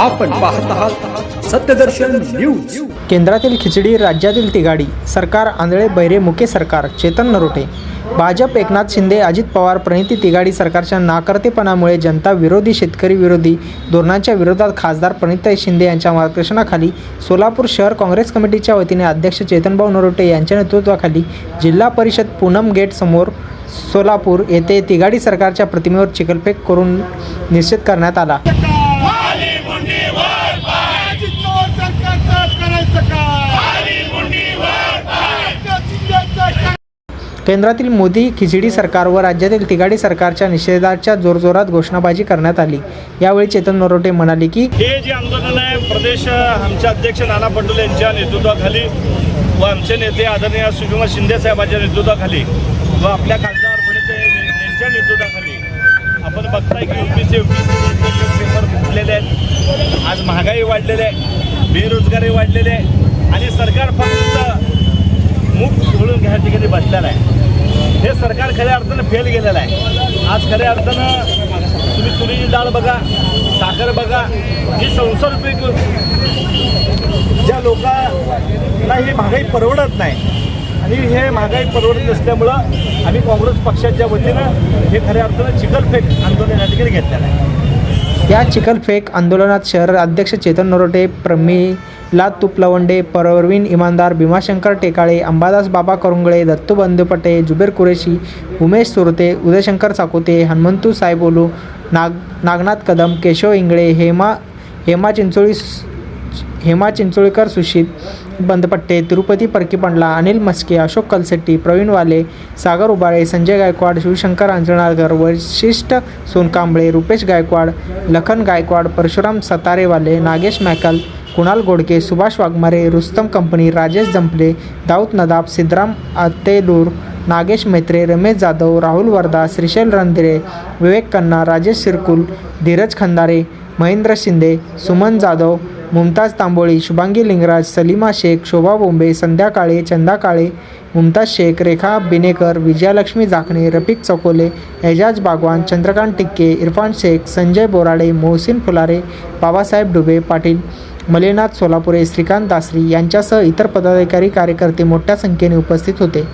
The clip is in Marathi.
आपण पाहत आहात सत्यदर्शन न्यूज. केंद्रातील खिचडी राज्यातील तिगाडी सरकार आंधळे बैरे मुके सरकार चेतन नरोटे भाजप एकनाथ शिंदे अजित पवार प्रणिती तिगाडी सरकारच्या नाकर्तेपणामुळे जनता विरोधी शेतकरी विरोधी धोरणांच्या विरोधात खासदार प्रणिताई शिंदे यांच्या मार्गदर्शनाखाली सोलापूर शहर काँग्रेस कमिटीच्या वतीने अध्यक्ष चेतनभाऊ नरोटे यांच्या नेतृत्वाखाली जिल्हा परिषद पूनम गेट समोर सोलापूर येथे तिगाडी सरकारच्या प्रतिमेवर चिखलफेक करून निश्चित करण्यात आला. केंद्रातील मोदी खिचडी सरकार व राज्यातील तिगाडी सरकारच्या निषेधाच्या जोरजोरात घोषणाबाजी करण्यात आली. यावेळी चेतन नरोटे म्हणाले की हे जे आंदोलन आहे प्रदेश आमचे अध्यक्ष नाना पटोले यांच्या नेतृत्वाखाली व आमचे नेते आदरणीय सुषमा शिंदे साहेबांच्या नेतृत्वाखाली व आपल्या खासदार यांच्या नेतृत्वाखाली आपण बघताय की युपीचे युपीसी पेपर फुटलेले आहेत. आज महागाई वाढलेली आहे बेरोजगारी वाढलेली आहे आणि सरकार फक्त मूग सोडून घ्या ठिकाणी बसलेला आहे. हे सरकार खऱ्या अर्थानं फेल गेलेलं आहे. आज खऱ्या अर्थानं तुम्ही तुरीची डाळ बघा साखर बघा ही संसार पीक ज्या लोकांना ही महागाई परवडत नाही आणि हे महागाई परवडत नसल्यामुळं आम्ही काँग्रेस पक्षाच्या वतीनं हे खऱ्या अर्थानं चिखलफेक आंदोलन या ठिकाणी घेतलेलं आहे. या चिखलफेक आंदोलनात शहर अध्यक्ष चेतन नरोटे प्रमी लाद तुपलवंडे परवीन इमानदार भीमाशंकर टेकाळे अंबादास बाबा करुंगळे दत्तू बंदुपटे जुबेर कुरेशी उमेश सुरते उदयशंकर साकोते हनुमंतू सायबोलू नाग नागनाथ कदम केशव इंगळे हेमा हेमा चिंचोळी हेमा चिंचोळीकर सुशीत बंदपट्टे तिरुपती परकीपंडला अनिल मस्के अशोक कलसेट्टी प्रवीण वाले सागर उबाळे संजय गायकवाड शिवशंकर अंजनाळकर वशिष्ठ सोनकांबळे रुपेश गायकवाड लखन गायकवाड परशुराम सतारेवाले नागेश मॅकल कुणाल गोडके सुभाष वाघमारे रुस्तम कंपनी राजेश जंपले दाऊद नदाब सिद्धराम आतेलूर नागेश मेत्रे रमेश जाधव राहुल वर्धा श्रीशैल रणदिरे विवेक कन्ना राजेश शिरकुल धीरज खंदारे महेंद्र शिंदे सुमन जाधव मुमताज तांबोळी शुभांगी लिंगराज सलीमा शेख शोभा बोंबे संध्या काळे चंदा काळे मुमताज शेख रेखा बिनेकर विजयालक्ष्मी जाखणे रफिक चकोले एजाज बागवान चंद्रकांत टिक्के इरफान शेख संजय बोराडे मोहसिन फुलारे बाबासाहेब डुबे पाटील मलेनाथ सोलापुरे श्रीकांत दासरी यांच्यासह इतर पदाधिकारी कार्यकर्ते मोठ्या संख्येने उपस्थित होते.